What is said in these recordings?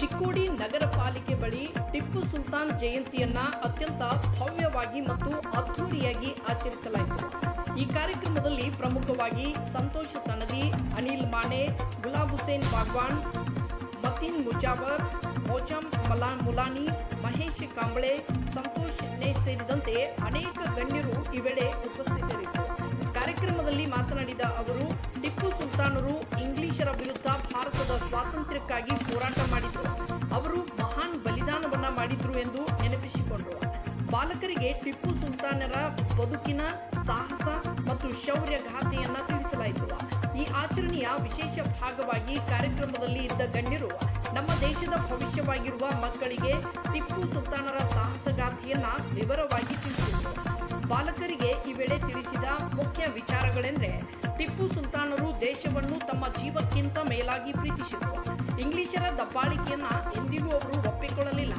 ಚಿಕ್ಕೋಡಿ ನಗರ ಪಾಲಿಕೆ ಬಳಿ ಟಿಪ್ಪು ಸುಲ್ತಾನ್ ಜಯಂತಿಯನ್ನ ಅತ್ಯಂತ ಭವ್ಯವಾಗಿ ಮತ್ತು ಅದ್ಧೂರಿಯಾಗಿ ಆಚರಿಸಲಾಯಿತು. ಈ ಕಾರ್ಯಕ್ರಮದಲ್ಲಿ ಪ್ರಮುಖವಾಗಿ ಸಂತೋಷ್ ಸನದಿ, ಅನಿಲ್ ಮಾನೆ ಗುಲಾಬ್ ಹುಸೇನ್ ಬಾಗ್ವಾನ್, ಮತೀನ್ ಮುಜಾವರ್ ಮೋಜಂ ಮಲಾ ಮುಲಾನಿ, ಮಹೇಶ್ ಕಾಂಬಳೆ, ಸಂತೋಷ್ ನೆ ಸೇರಿದಂತೆ ಅನೇಕ ಗಣ್ಯರು ಈ ವೇಳೆ ಉಪಸ್ಥಿತರಿದ್ದರು. ಕಾರ್ಯಕ್ರಮದಲ್ಲಿ ಮಾತನಾಡಿದ ಅವರು, ಟಿಪ್ಪು ಸುಲ್ತಾನರು ಇಂಗ್ಲಿಷರ ವಿರುದ್ಧ ಭಾರತದ ಸ್ವಾತಂತ್ರ್ಯಕ್ಕಾಗಿ ಹೋರಾಟ ಮಾಡಿದ್ರು. ಅವರು ಮಹಾನ್ ಬಲಿದಾನವನ್ನ ಮಾಡಿದ್ರು ಎಂದು ನೆನಪಿಸಿಕೊಂಡರು. ಬಾಲಕರಿಗೆ ಟಿಪ್ಪು ಸುಲ್ತಾನರ ಬದುಕಿನ ಸಾಹಸ ಮತ್ತು ಶೌರ್ಯ ಗಾಥೆಯನ್ನ ತಿಳಿಸಲಾಯಿತು. ಈ ಆಚರಣೆಯ ವಿಶೇಷ ಭಾಗವಾಗಿ ಕಾರ್ಯಕ್ರಮದಲ್ಲಿ ಇದ್ದ ಗಣ್ಯರು ನಮ್ಮ ದೇಶದ ಭವಿಷ್ಯವಾಗಿರುವ ಮಕ್ಕಳಿಗೆ ಟಿಪ್ಪು ಸುಲ್ತಾನರ ಸಾಹಸಗಾಥೆಯನ್ನ ವಿವರವಾಗಿ ತಿಳಿಸಿದರು. ಬಾಲಕರಿಗೆ ಈ ವೇಳೆ ತಿಳಿಸಿದ ಮುಖ್ಯ ವಿಚಾರಗಳೆಂದರೆ, ಟಿಪ್ಪು ಸುಲ್ತಾನರು ದೇಶವನ್ನು ತಮ್ಮ ಜೀವಕ್ಕಿಂತ ಮೇಲಾಗಿ ಪ್ರೀತಿಸಿದರು. ಇಂಗ್ಲಿಷರ ದಬ್ಬಾಳಿಕೆಯನ್ನ ಎಂದಿಗೂ ಅವರು ಒಪ್ಪಿಕೊಳ್ಳಲಿಲ್ಲ.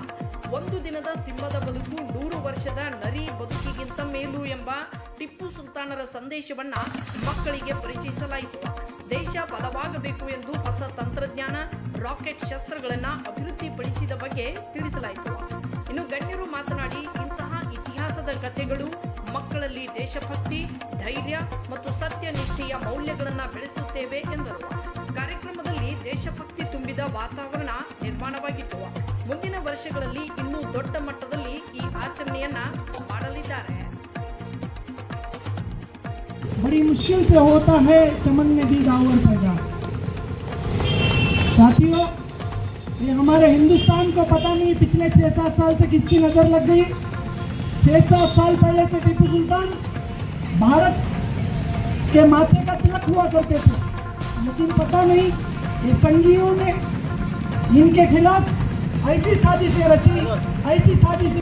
ಒಂದು ದಿನದ ಸಿಂಹದ ಬದುಕು ನೂರು ವರ್ಷದ ನರಿ ಬದುಕಿಗಿಂತ ಮೇಲು ಎಂಬ ಟಿಪ್ಪು ಸುಲ್ತಾನರ ಸಂದೇಶವನ್ನ ಮಕ್ಕಳಿಗೆ ಪರಿಚಯಿಸಲಾಯಿತು. ದೇಶ ಬಲವಾಗಬೇಕು ಎಂದು ಹೊಸ ತಂತ್ರಜ್ಞಾನ, ರಾಕೆಟ್ ಶಸ್ತ್ರಗಳನ್ನ ಅಭಿವೃದ್ಧಿಪಡಿಸಿದ ಬಗ್ಗೆ ತಿಳಿಸಲಾಯಿತು. ಇನ್ನು ಗಣ್ಯರು ಮಾತನಾಡಿ, ಇಂತಹ ಇತಿಹಾಸದ ಕಥೆಗಳು ಮಕ್ಕಳಲ್ಲಿ ದೇಶಭಕ್ತಿ ಧೈರ್ಯ ಮತ್ತು ಸತ್ಯನಿಷ್ಠೆಯ ಮೌಲ್ಯಗಳನ್ನು ಬೆಳೆಸುತ್ತೇವೆ ಎಂದರು ಕಾರ್ಯಕ್ರಮದಲ್ಲಿ ದೇಶಭಕ್ತಿ ತುಂಬಿದ ವಾತಾವರಣ ನಿರ್ಮಾಣವಾಗಿತ್ತು ಮುಂದಿನ ವರ್ಷಗಳಲ್ಲಿ ಇನ್ನೂ ದೊಡ್ಡ ಮಟ್ಟದಲ್ಲಿ ಈ ಆಚರಣೆಯನ್ನ ಮಾಡಲಿದ್ದಾರೆ बड़ी मुश्किल से होता है चमन में भी गाँव पैदा साथियों ये हमारे हिंदुस्तान को पता नहीं पिछले छः सात साल से किसकी नज़र लग गई छः सात साल पहले से टीपू सुल्तान भारत के माथे का तिलक हुआ करते थे। लेकिन पता नहीं, ये संगियों ने इनके खिलाफ ऐसी साजिशें रची, ऐसी साजिशें